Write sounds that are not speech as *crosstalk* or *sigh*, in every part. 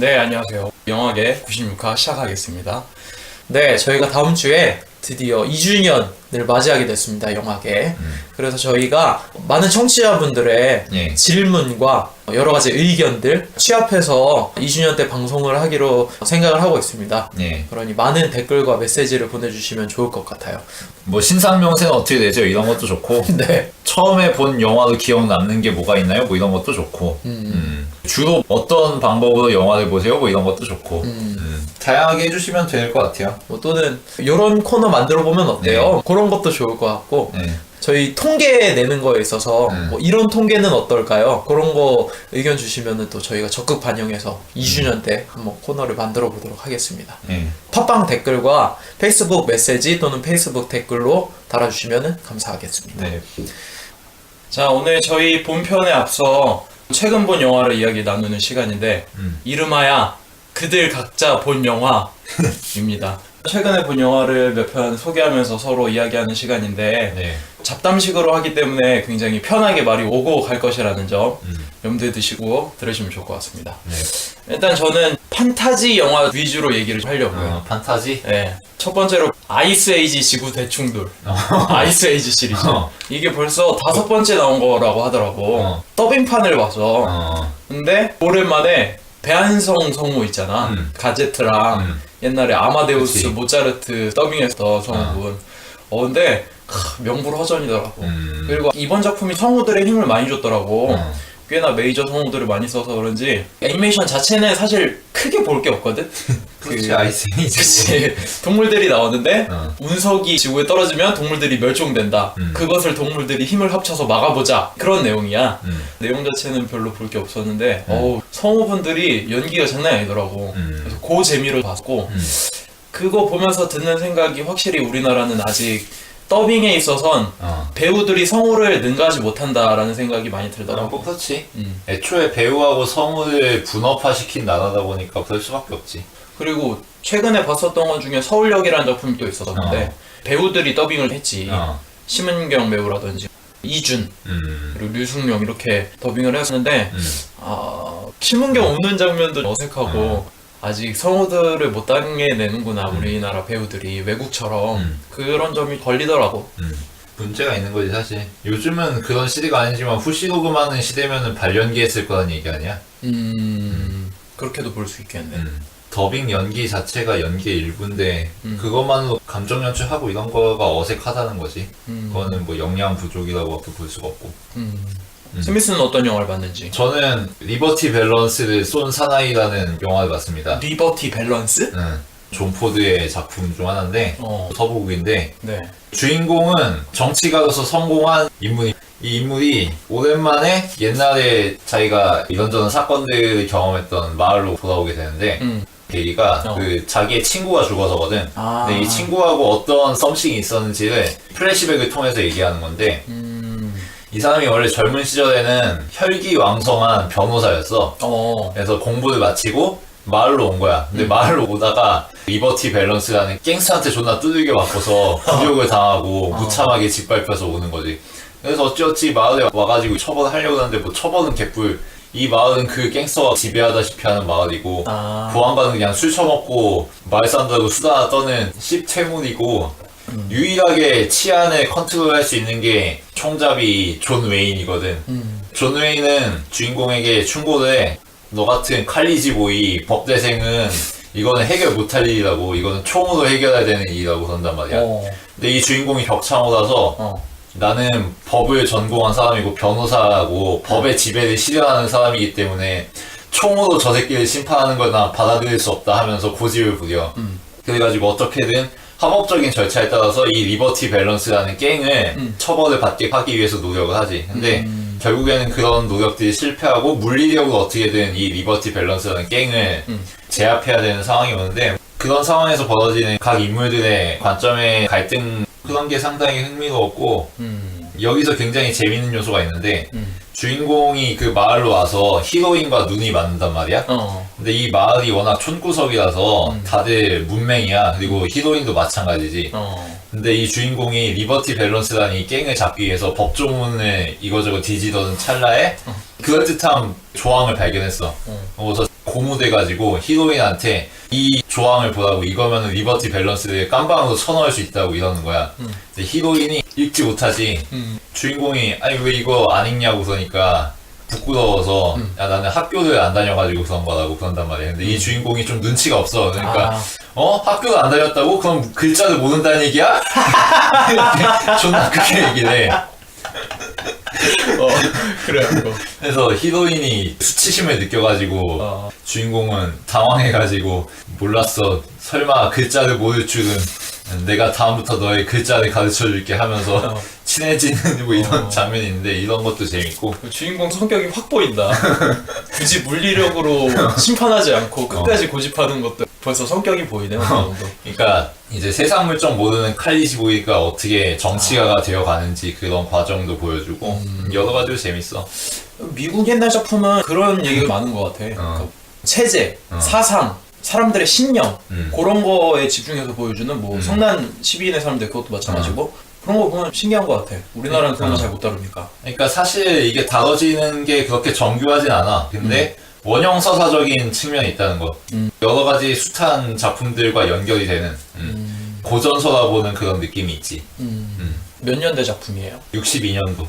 네, 안녕하세요. 영화계 96화 시작하겠습니다. 네, 저희가 다음 주에 드디어 2주년을 맞이하게 됐습니다, 영화계. 그래서 저희가 많은 청취자분들의 예. 질문과 여러 가지 의견들 취합해서 2주년 때 방송을 하기로 생각을 하고 있습니다. 예. 그러니 많은 댓글과 메시지를 보내주시면 좋을 것 같아요. 뭐 신상 명세는 어떻게 되죠? 이런 것도 좋고 *laughs* 네. 처음에 본 영화도 기억 남는 게 뭐가 있나요? 뭐 이런 것도 좋고 음. 주로 어떤 방법으로 영화를 보세요? 뭐 이런 것도 좋고 음. 다양하게 해주시면 될 것 같아요. 뭐 또는 이런 코너 만들어 보면 어때요? 그런 것도 좋을 것 같고 네. 저희 통계 내는 거에 있어서 음. 뭐 이런 통계는 어떨까요? 그런 거 의견 주시면은 또 저희가 적극 반영해서 2주년 때 한번 코너를 만들어 보도록 하겠습니다. 예. 팟빵 댓글과 페이스북 메시지 또는 페이스북 댓글로 달아주시면 감사하겠습니다. 네. 자 오늘 저희 본편에 앞서 최근 본 영화를 이야기 나누는 시간인데 음. 이름하여 그들 각자 본 영화입니다. *laughs* 최근에 본 영화를 몇 편 소개하면서 서로 이야기하는 시간인데 네. 잡담식으로 하기 때문에 굉장히 편하게 말이 오고 갈 것이라는 점 음. 염두에 두시고 들으시면 좋을 것 같습니다. 네. 일단 저는 판타지 영화 위주로 얘기를 하려고요. 어, 판타지? 네. 첫 번째로 아이스 에이지 지구 대충돌. *laughs* 아이스 에이지 시리즈. 어. 이게 벌써 다섯 번째 나온 거라고 하더라고. 어. 더빙판을 봐서. 어. 근데 오랜만에 배한성 성우 있잖아. 음. 가제트랑 음. 옛날에 아마데우스 그치. 모차르트 더빙했던 성우분. 어 근데 크, 명불허전이더라고. 음. 그리고 이번 작품이 성우들의 힘을 많이 줬더라고. 어. 꽤나 메이저 성우들을 많이 써서 그런지 애니메이션 자체는 사실 크게 볼 게 없거든. *laughs* 그렇지 아이스이지. 그치 *laughs* 동물들이 나오는데 어. 운석이 지구에 떨어지면 동물들이 멸종된다. 음. 그것을 동물들이 힘을 합쳐서 막아보자. 그런 내용이야. 음. 내용 자체는 별로 볼 게 없었는데 어우, 성우분들이 연기가 장난이 아니더라고. 음. 그래서 그 재미를 봤고 음. 그거 보면서 듣는 생각이 확실히 우리나라는 아직 더빙에 있어선 어. 배우들이 성우를 능가하지 못한다라는 생각이 많이 어, 들더라고. 뭐 그렇지. 음. 애초에 배우하고 성우를 분업화 시킨 나라다 보니까 그럴 수밖에 없지. 그리고 최근에 봤었던 것 중에 서울역이라는 작품이 또 있었는데 어. 배우들이 더빙을 했지. 어. 심은경 배우라든지 이준 음. 그리고 류승룡 이렇게 더빙을 했었는데 음. 아 심은경 우는 장면도 어색하고 어. 아직 성우들을 못 당해내는구나 우리나라 배우들이 외국처럼 음. 그런 점이 걸리더라고 음. 문제가 있는 거지 사실. 요즘은 그런 시대가 아니지만 후시 녹음하는 시대면은 발연기 했을 거란 얘기 아니야? 음 그렇게도 볼 수 있겠네 음. 더빙 연기 자체가 연기의 일부인데 음. 그것만으로 감정 연출하고 이런 거가 어색하다는 거지. 음. 그거는 뭐 영양 부족이라고밖에 볼 수가 없고. 음. 음. 스미스는 어떤 영화를 봤는지 저는 리버티 밸런스를 쏜 사나이라는 영화를 봤습니다. 리버티 밸런스? 음. 존 포드의 작품 중 하나인데 어. 서부국인데 네 주인공은 정치가로서 성공한 인물이 이 인물이 오랜만에 옛날에 자기가 이런저런 사건들을 경험했던 마을로 돌아오게 되는데 음. 계기가 어. 그 자기의 친구가 죽어서거든. 아. 근데 이 친구하고 어떤 썸씽이 있었는지를 플래시백을 통해서 얘기하는 건데 음. 이 사람이 원래 젊은 시절에는 혈기왕성한 변호사였어. 어. 그래서 공부를 마치고 마을로 온 거야. 근데 마을로 오다가 리버티 밸런스라는 갱스한테 존나 두들겨 맞고서 *laughs* 굴욕을 당하고 무참하게 짓밟혀서 오는 거지. 그래서 어찌어찌 마을에 와가지고 처벌을 하려고 하는데 뭐 처벌은 개뿔. 이 마을은 그 갱스터가 지배하다시피 하는 마을이고 아. 보안관은 그냥 술 처먹고 말 산다고 수다나 떠는 씹퇴물이고 유일하게 치안을 컨트롤할 수 있는 게 총잡이 존 웨인이거든. 음. 존 웨인은 주인공에게 충고를 해. 너 같은 칼리지 보이 법대생은 이거는 해결 못할 일이라고 이거는 총으로 해결해야 되는 일이라고 그런단 말이야. 어. 근데 이 주인공이 벽창호라서 어. 나는 법을 전공한 사람이고 변호사고 법의 지배를 실현하는 사람이기 때문에 총으로 저 새끼를 심판하는 걸난 받아들일 수 없다 하면서 고집을 부려. 음. 그래가지고 어떻게든 합법적인 절차에 따라서 이 리버티 밸런스라는 갱을 음. 처벌을 받게 하기 위해서 노력을 하지. 근데 음. 결국에는 그런 노력들이 실패하고 물리력으로 어떻게든 이 리버티 밸런스라는 갱을 음. 제압해야 되는 상황이 오는데 그런 상황에서 벌어지는 각 인물들의 관점의 갈등 그런 게 상당히 흥미로웠고 음. 여기서 굉장히 재밌는 요소가 있는데 음. 주인공이 그 마을로 와서 히로인과 눈이 맞는단 말이야. 어. 근데 이 마을이 워낙 촌구석이라서 음. 다들 문맹이야. 그리고 히로인도 마찬가지지. 어. 근데 이 주인공이 리버티 밸런스라는 이 갱을 잡기 위해서 법조문을 이거저거 뒤지던 찰나에 어. 그럴듯한 조항을 발견했어. 어. 그래서 고무돼가지고 히로인한테 이 조항을 보라고 이거면 리버티 밸런스를 깜방으로 쳐넣을 수 있다고 이러는 거야. 근데 히로인이 읽지 못하지. 음. 주인공이 아니 왜 이거 안 읽냐고 그러니까 부끄러워서 야 나는 학교를 안 다녀가지고 그런 거라고 그런단 말이야. 근데 이 주인공이 좀 눈치가 없어. 그러니까 아. 어 학교를 안 다녔다고 그럼 글자를 모른다는 얘기야? *laughs* 존나 크게 얘기를 해. *laughs* 어, 그래가지고. 그래서 히로인이 수치심을 느껴가지고 어. 주인공은 당황해가지고 몰랐어 설마 글자를 모를 줄은 내가 다음부터 너의 글자를 가르쳐줄게 하면서 어. 친해지는 뭐 이런 어. 장면이 있는데 이런 것도 재밌고 그 주인공 성격이 확 보인다. *laughs* 굳이 물리력으로 심판하지 않고 끝까지 고집하는 것도 벌써 성격이 보이네, 어느 정도. 그러니까 이제 세상 물정 모르는 칼리지 보이가 어떻게 정치가가 아. 되어 가는지 그런 과정도 보여주고 음. 여러 가지로 재밌어 미국 옛날 작품은 그런 얘기가 많은 것 같아. 그러니까 체제, 어. 사상, 사람들의 신념 음. 그런 거에 집중해서 보여주는 뭐 음. 성난 12인의 사람들 그것도 마찬가지고 그런 거 보면 신기한 것 같아. 우리나라는 그런 어. 거잘 못 다루니까. 그러니까 사실 이게 다뤄지는 게 그렇게 정교하진 않아. 근데 원형 서사적인 측면이 있다는 거. 음. 여러 가지 숱한 작품들과 연결이 되는 음. 고전서라 보는 그런 느낌이 있지. 음. 음. 몇 년대 작품이에요? 62년도.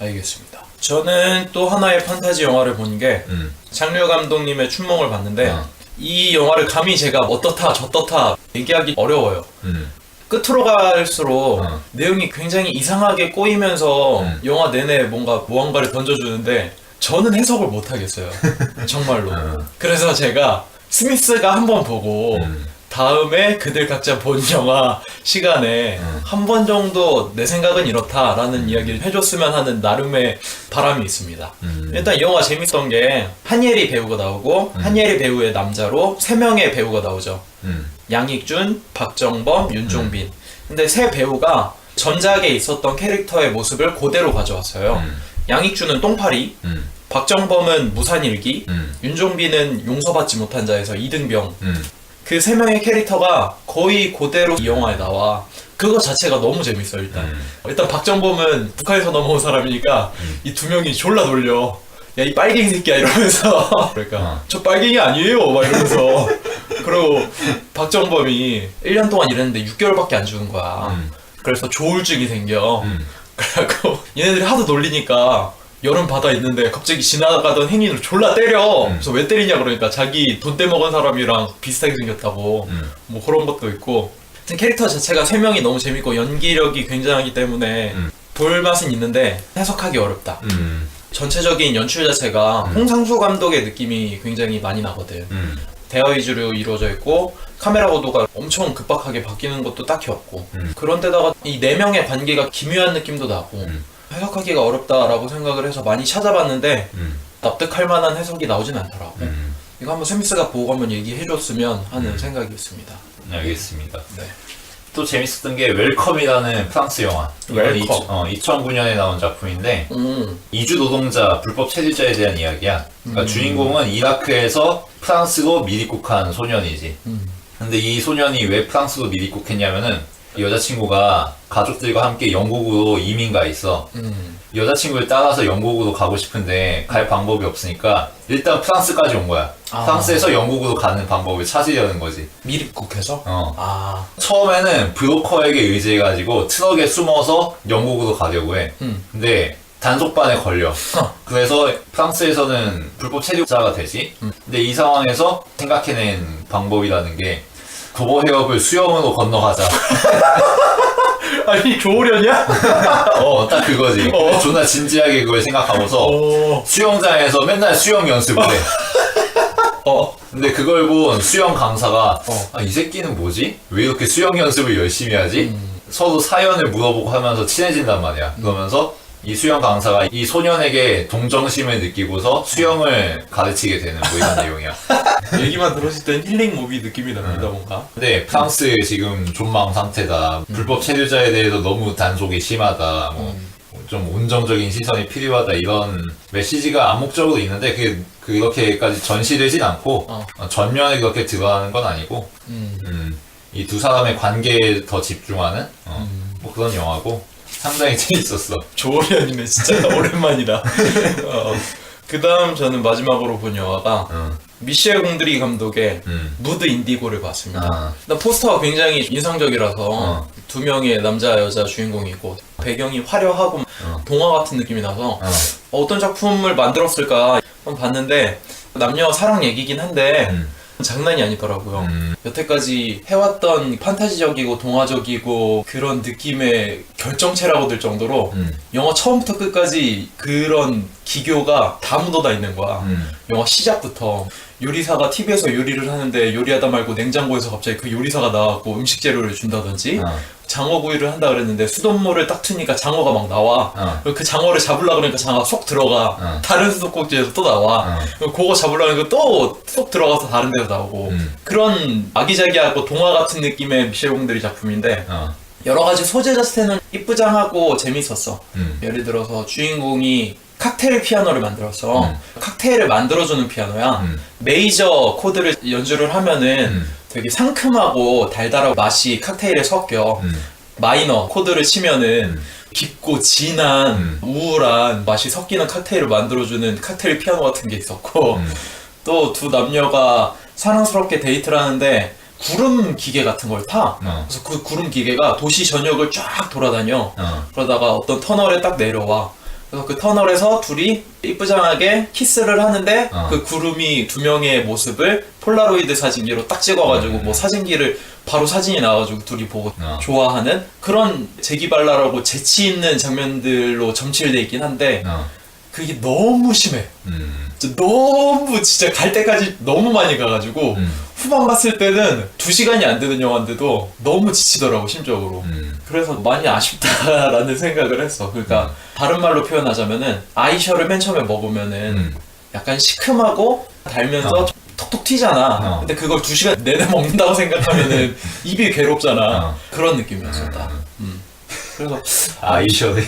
알겠습니다. 저는 또 하나의 판타지 영화를 본 게 음. 장류 감독님의 춘몽을 봤는데 어. 이 영화를 감히 제가 어떻다 저떻다 얘기하기 어려워요. 음. 끝으로 갈수록 어. 내용이 굉장히 이상하게 꼬이면서 음. 영화 내내 뭔가 무언가를 던져주는데 저는 해석을 못 하겠어요. *laughs* 정말로. 어. 그래서 제가 스미스가 한 번 보고 음. 다음에 그들 각자 본 영화 시간에 음. 한번 정도 내 생각은 이렇다라는 이야기를 해줬으면 하는 나름의 바람이 있습니다. 음. 일단 이 영화 재밌던 게 한예리 배우가 나오고 한예리 배우의 남자로 세 명의 배우가 나오죠. 음. 양익준, 박정범, 윤종빈. 근데 세 배우가 전작에 있었던 캐릭터의 모습을 그대로 가져왔어요. 음. 양익준은 똥파리, 음. 박정범은 무산일기, 음. 윤종빈은 용서받지 못한 자에서 이등병. 음. 그세 명의 캐릭터가 거의 그대로 이 영화에 나와. 그거 자체가 너무 재밌어 일단. 음. 일단 박정범은 북한에서 넘어온 사람이니까 이두 명이 졸라 놀려. 야 이 빨갱이 새끼야 이러면서 *laughs* 그러니까 어. 저 빨갱이 아니에요 막 이러면서 그리고 박정범이 1년 동안 일했는데 6개월밖에 안 주는 거야. 음. 그래서 조울증이 생겨. 음. 그래갖고 얘네들이 하도 놀리니까 여름 바다 있는데 갑자기 지나가던 행인을 졸라 때려. 음. 그래서 왜 때리냐 그러니까 자기 돈 떼먹은 사람이랑 비슷하게 생겼다고. 음. 뭐 그런 것도 있고. 하여튼 캐릭터 자체가 세 명이 너무 재밌고 연기력이 굉장하기 때문에 음. 볼 맛은 있는데 해석하기 어렵다. 음. 전체적인 연출 자체가 홍상수 감독의 느낌이 굉장히 많이 나거든. 음. 대화 위주로 이루어져 있고 카메라 고도가 엄청 급박하게 바뀌는 것도 딱히 없고 음. 그런데다가 이 네 명의 관계가 기묘한 느낌도 나고 음. 해석하기가 어렵다라고 생각을 해서 많이 찾아봤는데 음. 납득할 만한 해석이 나오진 않더라고 음. 이거 한번 스미스가 보고 한번 얘기해줬으면 하는 생각이 있습니다 알겠습니다. 네. 또 재밌었던 게 웰컴이라는 프랑스 영화. 이건 웰컴. 이- 어, 2009년에 나온 작품인데 음, 이주 노동자 불법 체류자에 대한 이야기야. 그러니까 음. 주인공은 이라크에서 프랑스로 미입국한 소년이지. 음. 근데 이 소년이 왜 프랑스로 미입국했냐면은 여자친구가 가족들과 함께 영국으로 이민 가 있어. 음. 여자친구를 따라서 영국으로 가고 싶은데 갈 방법이 없으니까 일단 프랑스까지 온 거야. 아. 프랑스에서 영국으로 가는 방법을 찾으려는 거지. 미립국해서 어. 아 처음에는 브로커에게 의지해가지고 트럭에 숨어서 영국으로 가려고 해. 음. 근데 단속반에 걸려. 어. 그래서 프랑스에서는 불법 체류자가 되지. 음. 근데 이 상황에서 생각해낸 방법이라는 게 도보 해협을 수영으로 건너가자. *laughs* *laughs* 아니 조우련이야? *laughs* 어, 딱 그거지. 어. 존나 진지하게 그걸 생각하고서 어. 수영장에서 맨날 수영 연습을 해. 어. 근데 그걸 본 수영 강사가 어. 아, 이 새끼는 뭐지? 왜 이렇게 수영 연습을 열심히 하지? 음. 서로 사연을 물어보고 하면서 친해진단 말이야. 그러면서 이 수영 강사가 이 소년에게 동정심을 느끼고서 수영을 가르치게 되는 뭐 이런 *laughs* 내용이야. 얘기만 들었을 땐 힐링 무비 느낌이 납니다 뭔가 근데 프랑스 지금 존망 상태다. 불법 체류자에 대해서 너무 단속이 심하다. 뭐. 좀 온정적인 시선이 필요하다 이런 메시지가 암묵적으로 있는데 그게 그렇게까지 전시되진 않고 어. 어, 전면에 그렇게 들어가는 건 아니고 음. 이 두 사람의 관계에 더 집중하는 어, 음. 뭐 그런 영화고 상당히 재밌었어. 조련이네 진짜 *laughs* 오랜만이다. *laughs* 어. 그 다음 저는 마지막으로 본 영화가 어. 미셸 공드리 감독의 음. 무드 인디고를 봤습니다. 아. 일단 포스터가 굉장히 인상적이라서 어. 두 명의 남자 여자 주인공이고 배경이 화려하고 어. 동화 같은 느낌이 나서 어. 어떤 작품을 만들었을까 한번 봤는데 남녀 사랑 얘기긴 한데 음. 장난이 아니더라고요. 음. 여태까지 해왔던 판타지적이고 동화적이고 그런 느낌의 결정체라고 들 정도로 음. 영화 처음부터 끝까지 그런 기교가 다 묻어다 있는 거야. 음. 영화 시작부터 요리사가 TV에서 요리를 하는데 요리하다 말고 냉장고에서 갑자기 그 요리사가 나와갖고 음식 재료를 준다든지 어. 장어구이를 한다 그랬는데 수돗물을 딱 트니까 장어가 막 나와 어. 그리고 그 장어를 잡으려고 그러니까 장어가 쏙 들어가 어. 다른 수도꼭지에서 또 나와 어. 그리고 그거 잡으려고 하니까 또 쏙 들어가서 다른 데서 나오고 음. 그런 아기자기하고 동화 같은 느낌의 미셸 공들이 작품인데 어. 여러 가지 소재 자체는 이쁘장하고 재밌었어 음. 예를 들어서 주인공이 칵테일 피아노를 만들었어 음. 칵테일을 만들어주는 피아노야 음. 메이저 코드를 연주를 하면은 음. 되게 상큼하고 달달한 맛이 칵테일에 섞여 음. 마이너 코드를 치면은 음. 깊고 진한 음. 우울한 맛이 섞이는 칵테일을 만들어주는 칵테일 피아노 같은 게 있었고 음. 또두 남녀가 사랑스럽게 데이트를 하는데 구름 기계 같은 걸 타. 어. 그래서 그 구름 기계가 도시 전역을 쫙 돌아다녀. 어. 그러다가 어떤 터널에 딱 내려와. 그래서 그 터널에서 둘이 이쁘장하게 키스를 하는데 어. 그 구름이 두 명의 모습을 폴라로이드 사진기로 딱 찍어가지고 음. 뭐 사진기를 바로 사진이 나와가지고 둘이 보고 어. 좋아하는 그런 재기발랄하고 재치 있는 장면들로 점칠돼 있긴 한데 어. 그게 너무 심해. 음. 진짜 너무 진짜 갈 때까지 너무 많이 가가지고 음. 후반 봤을 때는 두 시간이 안 되는 영화인데도 너무 지치더라고 심적으로. 음. 그래서 많이 아쉽다라는 *laughs* 생각을 했어. 그러니까 다른 말로 표현하자면은 아이셔를 맨 처음에 먹으면은 음. 약간 시큼하고 달면서 어. 톡톡 튀잖아. 어. 근데 그걸 두 시간 내내 *laughs* 먹는다고 생각하면은 *laughs* 입이 괴롭잖아. 어. 그런 느낌이었어. 딱. 음. 음. 그래서 아이셔네.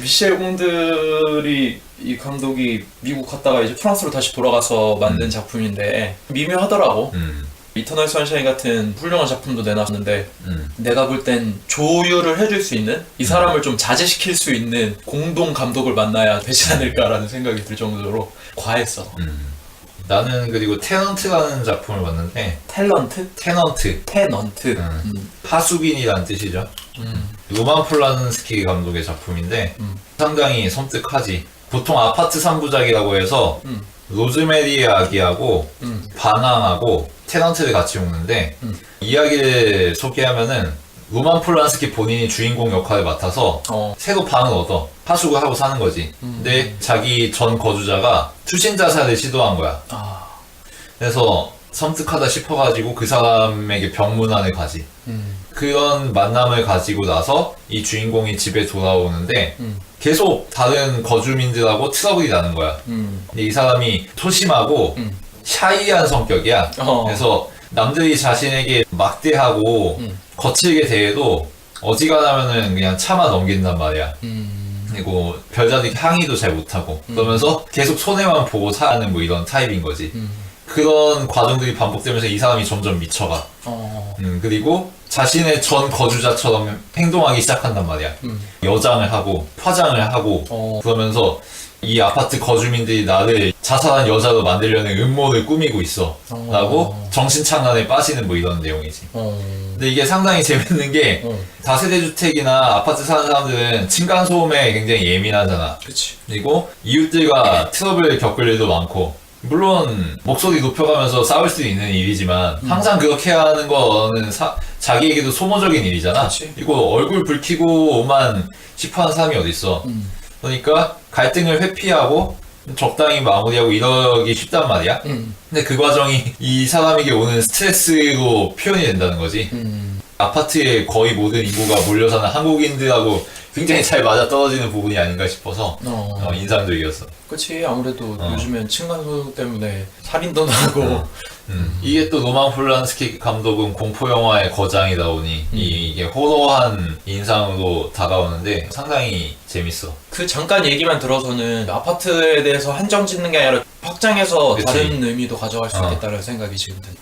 미셸 공들이 이 감독이 미국 갔다가 이제 프랑스로 다시 돌아가서 만든 음. 작품인데 미묘하더라고. 음. 이터널 선샤인 같은 훌륭한 작품도 내놨는데 음. 내가 볼 땐 조율을 해줄 수 있는 이 사람을 좀 자제시킬 수 있는 공동 감독을 만나야 되지 않을까라는 생각이 들 정도로 과했어. 음. 나는 그리고 테넌트라는 작품을 봤는데 탤런트? 테넌트 테넌트. 음. 음. 하수빈이란 뜻이죠. 음. 로만 폴란스키 감독의 작품인데 음. 상당히 섬뜩하지. 보통 아파트 3부작이라고 해서 음. 로즈메리의 아기하고 음. 반항하고 테넌트를 같이 먹는데 음. 이야기를 소개하면은 로만 폴란스키 본인이 주인공 역할을 맡아서 어. 새로 방을 얻어 하숙을 하고 사는 거지. 음. 근데 자기 전 거주자가 투신 자살을 시도한 거야. 아. 그래서 섬뜩하다 싶어가지고 그 사람에게 병문안을 가지. 음. 그런 만남을 가지고 나서 이 주인공이 집에 돌아오는데 음. 계속 다른 거주민들하고 트러블이 나는 거야. 음. 근데 이 사람이 소심하고 음. 샤이한 성격이야. 어. 그래서 남들이 자신에게 막대하고 음. 거칠게 대해도 어지간하면은 그냥 참아 넘긴단 말이야. 음. 그리고 별자리 항의도 잘 못하고 그러면서 계속 손해만 보고 사는 뭐 이런 타입인 거지. 음. 그런 과정들이 반복되면서 이 사람이 점점 미쳐가. 어. 음, 그리고 자신의 전 거주자처럼 행동하기 시작한단 말이야. 음. 여장을 하고 화장을 하고 어. 그러면서 이 아파트 거주민들이 나를 자살한 여자로 만들려는 음모를 꾸미고 있어. 어. 라고 정신착란에 빠지는 뭐 이런 내용이지. 어. 근데 이게 상당히 재밌는 게 어. 다세대 주택이나 아파트 사는 사람들은 층간 소음에 굉장히 예민하잖아. 그치. 그리고 이웃들과 트러블 겪을 일도 많고 물론 목소리 높여가면서 싸울 수 있는 일이지만 음. 항상 그렇게 하는 거는 사- 자기에게도 소모적인 일이잖아. 그치. 이거 얼굴 붉히고만 싶어하는 사람이 어딨어. 음. 그러니까 갈등을 회피하고 적당히 마무리하고 이러기 쉽단 말이야. 음. 근데 그 과정이 이 사람에게 오는 스트레스로 표현이 된다는 거지. 음. 아파트에 거의 모든 인구가 몰려 사는 한국인들하고 굉장히 잘 맞아 떨어지는 부분이 아닌가 싶어서 어. 어, 인상적이었어. 그치 아무래도 어. 요즘엔 층간소음 때문에 살인도 나고 어. 음. 이게 또 로만 폴란스키 감독은 공포 영화의 거장이다 보니 음. 이- 이게 호러한 인상으로 다가오는데 상당히 재밌어. 그 잠깐 얘기만 들어서는 아파트에 대해서 한정 짓는 게 아니라 확장해서 그치. 다른 의미도 가져갈 수 어. 있겠다는 생각이 지금 든.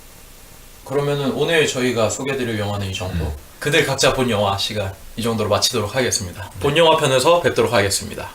그러면은 오늘 저희가 소개드릴 영화는 이 정도. 음. 그들 각자 본 영화 시간 이 정도로 마치도록 하겠습니다. 본 영화 편에서 뵙도록 하겠습니다.